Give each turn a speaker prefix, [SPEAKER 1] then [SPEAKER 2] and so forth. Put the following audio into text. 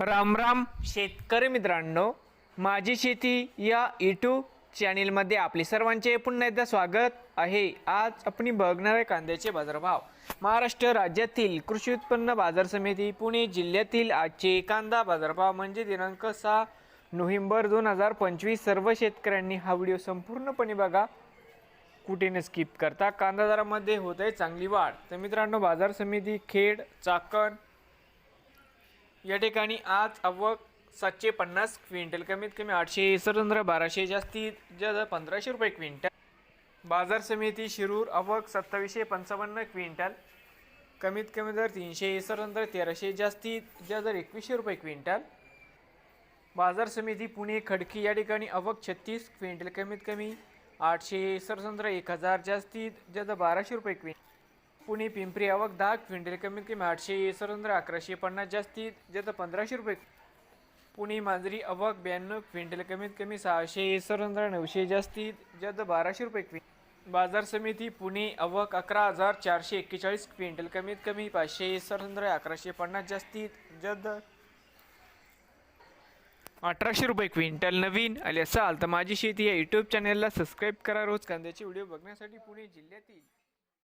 [SPEAKER 1] राम राम. शेतकरी मित्रांनो माझी शेती या यूट्यूब चॅनेलमध्ये आपले सर्वांचे पुन्हा एकदा स्वागत आहे. आज आपण बघणार आहे कांद्याचे बाजारभाव. महाराष्ट्र राज्यातील कृषी उत्पन्न बाजार समिती पुणे जिल्ह्यातील आजचे कांदा बाजारभाव म्हणजे दिनांक सहा नोव्हेंबर दोन हजार पंचवीस. सर्व शेतकऱ्यांनी हा व्हिडिओ संपूर्णपणे बघा. कुठे न स्किप करता? कांदा दरामध्ये होत आहे चांगली वाढ. तर मित्रांनो बाजार समिती खेड चाकण या ठिकाणी आज आवक सातशे पन्नास क्विंटल. कमीत कमी आठशे सरंद्र बाराशे जास्तीत जास्त पंधराशे रुपये क्विंटल. बाजार समिती शिरूर आवक सत्तावीसशे पंचावन्न क्विंटल. कमीत कमी दर तीनशे सरंद्र तेराशे जास्तीत जास्त दर एकवीसशे रुपये क्विंटल. बाजार समिती पुणे खडकी या ठिकाणी आवक छत्तीस क्विंटल. कमीत कमी आठशे सरसंत्र एक हजार जास्तीत जास्त बाराशे रुपये क्विंटल. पुणे पिंपरी आवक दहा क्विंटल कमीत कमी आठशे सरंद्र अकराशे पन्नास जास्तीत जास्त पंधराशे रुपये. पुणे मांजरी आवक ब्याण्णव क्विंटल कमीत कमी सहाशे सरंद्र नऊशे जास्तीत जास्त बाराशे रुपये. क्विंटल बाजार समिती पुणे आवक अकरा हजार चारशे एक्केचाळीस क्विंटल कमीत कमी पाचशे सरंद्र अकराशे पन्नास जास्तीत जद अठराशे रुपये. क्विंटल नवीन आले असाल तर माझी शेती या यूट्यूब चॅनेलला सबस्क्राईब करा. रोज कांद्याचे व्हिडिओ बघण्यासाठी पुणे जिल्ह्यातील